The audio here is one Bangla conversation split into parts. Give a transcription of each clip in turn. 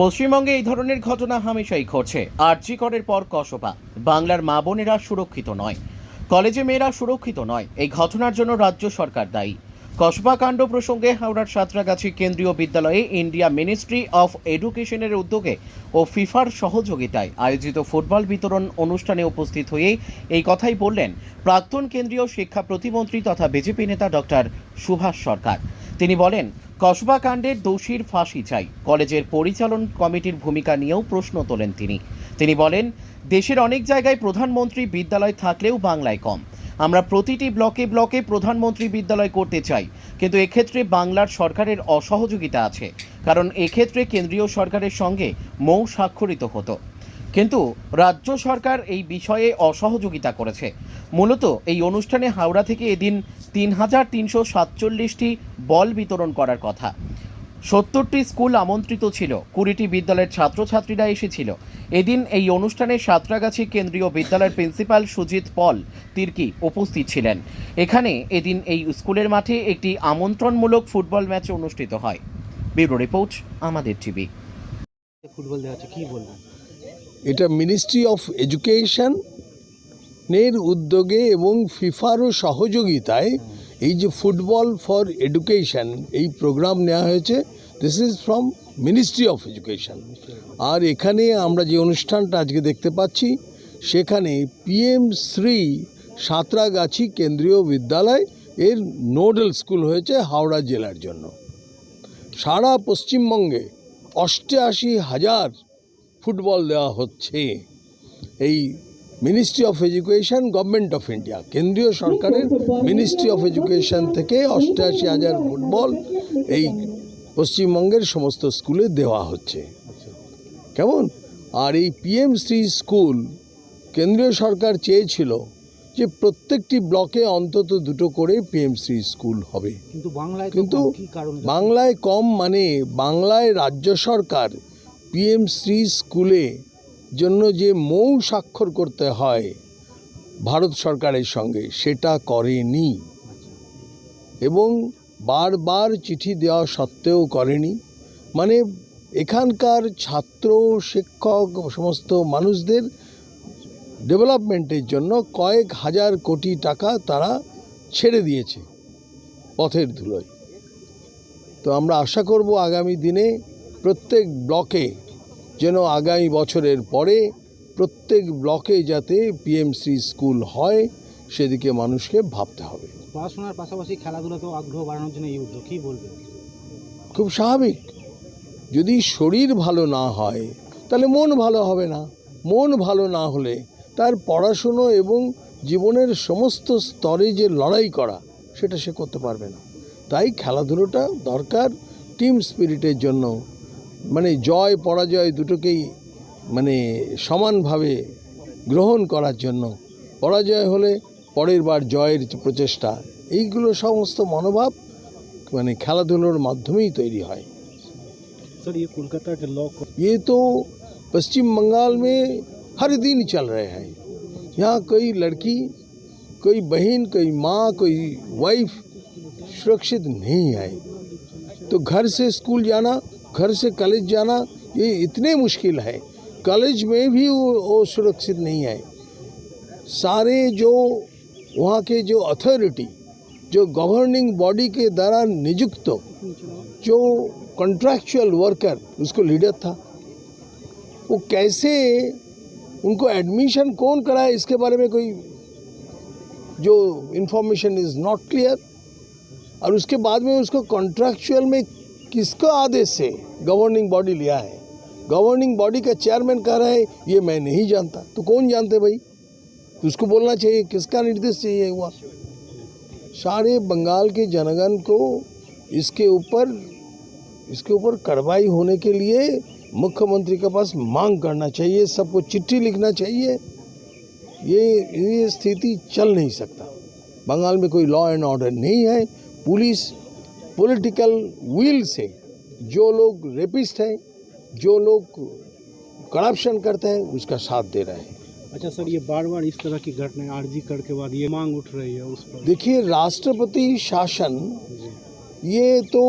পশ্চিমবঙ্গে এই ধরনের ঘটনা হামেশাই ঘটছে। আর্যিকরের পর কসবা। বাংলার মা বোনেরা সুরক্ষিত নয়। কলেজে মেয়েরা সুরক্ষিত নয়। এই ঘটনার জন্য রাজ্য সরকার দায়ী। কসবা কাণ্ড প্রসঙ্গে হাওড়ার সাঁতরাগাছি কেন্দ্রীয় বিদ্যালয়ে ইন্ডিয়া মিনিস্ট্রি অফ এডুকেশনের উদ্যোগে ও ফিফার সহযোগিতায় আয়োজিত ফুটবল বিতরণ অনুষ্ঠানে উপস্থিত হয়ে এই কথাই বললেন প্রাক্তন কেন্দ্রীয় শিক্ষা প্রতিমন্ত্রী তথা বিজেপি নেতা ডক্টর সুভাষ সরকার। তিনি বলেন কসবা কাণ্ডের দোষীর ফাঁসি চাই। কলেজের পরিচালন কমিটির ভূমিকা নিয়েও প্রশ্ন তোলেন তিনি। তিনি বলেন, দেশের অনেক জায়গায় প্রধানমন্ত্রী বিদ্যালয় থাকলেও বাংলায় কম। আমরা প্রতিটি ব্লকে ব্লকে প্রধানমন্ত্রী বিদ্যালয় করতে চাই, কিন্তু এক্ষেত্রে বাংলার সরকারের অসহযোগিতা আছে। কারণ এক্ষেত্রে কেন্দ্রীয় সরকারের সঙ্গে মৌ স্বাক্ষরিত হতো। কিন্তু রাজ্য সরকার এই বিষয়ে অসহযোগিতা করেছে। মূলত এই অনুষ্ঠানে হাওড়া থেকে এদিন তিন হাজার তিনশো সাতচল্লিশটি বল বিতরণ করার কথা। সত্তরটি স্কুল আমন্ত্রিত ছিল, কুড়িটি বিদ্যালয়ের ছাত্রছাত্রীরা এসেছিল। এদিন এই অনুষ্ঠানে সাঁতরাগাছি কেন্দ্রীয় বিদ্যালয়ের প্রিন্সিপাল সুজিত পল তির্কি উপস্থিত ছিলেন। এখানে এদিন এই স্কুলের মাঠে একটি আমন্ত্রণমূলক ফুটবল ম্যাচ অনুষ্ঠিত হয়। ব্যুরো রিপোর্ট, আমাদের টিভি। ফুটবল দেওয়া কি বলবেন? এটা মিনিস্ট্রি অফ এডুকেশন এর উদ্যোগে এবং ফিফারও সহযোগিতায় এই যে ফুটবল ফর এডুকেশন এই প্রোগ্রাম নেওয়া হয়েছে this is from Ministry of Education আর এখানে আমরা যে অনুষ্ঠানটা আজকে দেখতে পাচ্ছি, সেখানে পিএম শ্রী সাঁতরাগাছি কেন্দ্রীয় বিদ্যালয় এর নোডাল স্কুল হয়েছে হাওড়া জেলার জন্য। সারা পশ্চিমবঙ্গে অষ্টআশি হাজার ফুটবল দেওয়া হচ্ছে। এই Ministry of Education Government of India কেন্দ্রীয় সরকারের মিনিস্ট্রি অফ এডুকেশন থেকে অষ্টআশি হাজার ফুটবল এই পশ্চিমবঙ্গের সমস্ত স্কুলে দেওয়া হচ্ছে। কেমন? আর এই পিএম শ্রী স্কুল কেন্দ্রীয় সরকার চেয়েছিল যে প্রত্যেকটি ব্লকে অন্তত দুটো করে পিএমসি স্কুল হবে। কিন্তু বাংলায় কিন্তু কম মানে বাংলায় রাজ্য সরকার পিএম শ্রী স্কুলে জন্য যে মৌ স্বাক্ষর করতে হয় ভারত সরকারের সঙ্গে, সেটা করেনি। এবং বারবার চিঠি দেওয়া সত্ত্বেও করেনি। মানে এখানকার ছাত্র, শিক্ষক, সমস্ত মানুষদের ডেভেলপমেন্টের জন্য কয়েক হাজার কোটি টাকা তারা ছেড়ে দিয়েছে পথের ধুলোয়। তো আমরা আশা করব আগামী দিনে প্রত্যেক ব্লকে যেন আগামী বছরের পরে প্রত্যেক ব্লকে যাতে পিএমসি স্কুল হয় সেদিকে মানুষকে ভাবতে হবে। পড়াশোনার পাশাপাশি খেলাধুলাতেও আগ্রহ বাড়ানোর জন্য এই উদ্যোগ কি বলবেন? খুব স্বাভাবিক। যদি শরীর ভালো না হয় তাহলে মন ভালো হবে না। মন ভালো না হলে তার পড়াশুনো এবং জীবনের সমস্ত স্তরে যে লড়াই করা সেটা সে করতে পারবে না। তাই খেলাধুলোটা দরকার টিম স্পিরিটের জন্য মানে জয় পরাজয় দুটোকেই মানে সমানভাবে গ্রহণ করার জন্য পরাজয় হলে পরের বার জয়ের যে প্রচেষ্টা এইগুলো সমস্ত মনোভাব মানে খেলাধুলোর মাধ্যমেই তৈরি হয় सर ये कोलकाता के लॉ ये तो पश्चिम बंगाल में हर दिन चल रहे हैं यहाँ कोई लड़की कोई बहन कोई माँ कोई वाइफ सुरक्षित नहीं है तो घर से स्कूल जाना घर से कॉलेज जाना ये इतने मुश्किल है। कॉलेज में भी वो, वो सुरक्षित नहीं है। सारे जो वहाँ के जो अथॉरिटी जो गवर्निंग बॉडी के द्वारा नियुक्त जो कॉन्ट्रैक्चुअल वर्कर उसको लीडर था। वो कैसे उनको एडमिशन कौन कराए इसके बारे में कोई जो इन्फॉर्मेशन इज़ नॉट क्लियर और उसके बाद में उसको कॉन्ट्रैक्चुअल में किसका आदेश से गवर्निंग बॉडी लिया है। गवर्निंग बॉडी का चेयरमैन कह रहा है, ये मैं नहीं जानता। तो कौन जानते भाई? तो उसको बोलना चाहिए। किसका निर्देश चाहिए हुआ? सारे बंगाल के जनगण को इसके ऊपर इसके ऊपर कार्रवाई होने के लिए मुख्यमंत्री के पास मांग करना चाहिए। सबको चिट्ठी लिखना चाहिए। ये ये स्थिति चल नहीं सकता। बंगाल में कोई लॉ एंड ऑर्डर नहीं है। पुलिस पॉलिटिकल व्हील से जो लोग रेपिस्ट हैं जो लोग करप्शन करते हैं उसका साथ दे रहे हैं। अच्छा सर ये बार बार इस तरह की घटनाएँ आरजी कर के बाद ये मांग उठ रही है उस पर? देखिए राष्ट्रपति शासन ये तो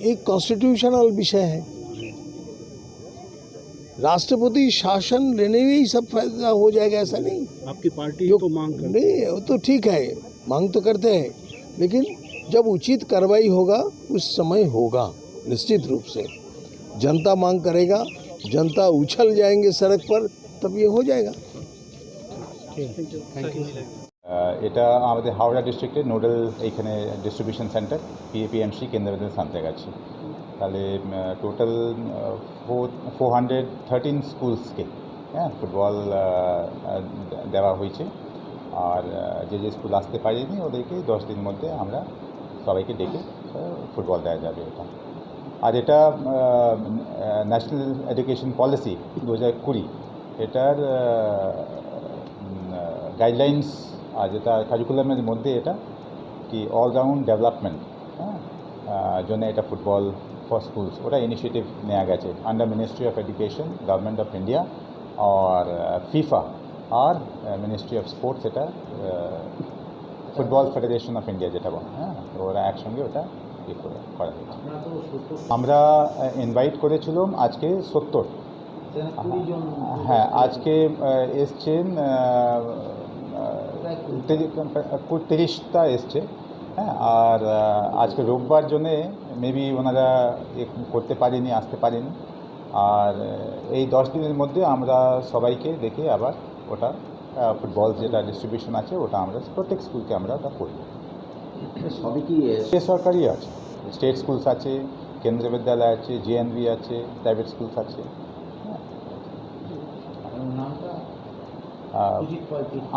एक कॉन्स्टिट्यूशनल विषय है। राष्ट्रपति शासन लेने में ही सब फ़ायदा हो जाएगा ऐसा नहीं। आपकी पार्टी जो- तो मांग कर नहीं वो तो ठीक है मांग तो करते हैं लेकिन जब उचित कार्रवाई होगा उस समय होगा निश्चित रूप से जनता मांग करेगा जनता उछल जाएंगे सड़क पर तब ये हो जाएगा थैंक यू আহ, এটা আমাদের হাওড়া ডিস্ট্রিক্টের নোডাল এইখানে ডিস্ট্রিবিউশন সেন্টার পিএপিএমসি কেন্দ্রবিন্দু সান্তাগাছি তাহলে total four four hundred thirteen স্কুলসকে হ্যাঁ ফুটবল আহ, আহ, দেওয়া হয়েছে আর আহ, যে যে স্কুল আসতে পারেনি ওদেরকে দশ দিন মধ্যে আমরা সবাইকে ডেকে ফুটবল দেওয়া যাবে এটা। আর এটা ন্যাশনাল এডুকেশন পলিসি দু হাজার কুড়ি, এটার গাইডলাইন্স আর যেটা কারিকুলামের মধ্যে এটা কি অলরাউন্ড ডেভেলপমেন্ট হ্যাঁ? জন্য এটা ফুটবল ফর স্কুলস ওটা ইনিশিয়েটিভ নেওয়া গেছে। Under Ministry of Education Government of India R FIFA আর মিনিস্ট্রি অফ স্পোর্টস এটা ফুটবল ফেডারেশন অফ ইন্ডিয়া যেটা বলে হ্যাঁ? ওরা একসঙ্গে ওটা ইয়ে করে করা হয়েছে। আমরা ইনভাইট করেছিলাম আজকে সত্তর। হ্যাঁ আজকে এসছেন তিরিশটা এসছে হ্যাঁ? আর আজকে রোববার জন্যে মেবি ওনারা করতে পারেনি আসতে পারেনি। আর এই দশ দিনের মধ্যে আমরা সবাইকে দেখে আবার ওটা ফুটবল যেটা ডিস্ট্রিবিউশন আছে ওটা আমরা প্রত্যেক স্কুলকে আমরা ওটা করব সবই কি বেসরকারি আছে। স্টেট স্কুলস আছে কেন্দ্রীয় বিদ্যালয় আছে জেএনভি আছে প্রাইভেট স্কুলস আছে?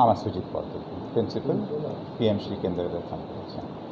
আমার সুজিত পদ্ধতি প্রিন্সিপাল পিএমসি কেন্দ্রীয় বিদ্যালয়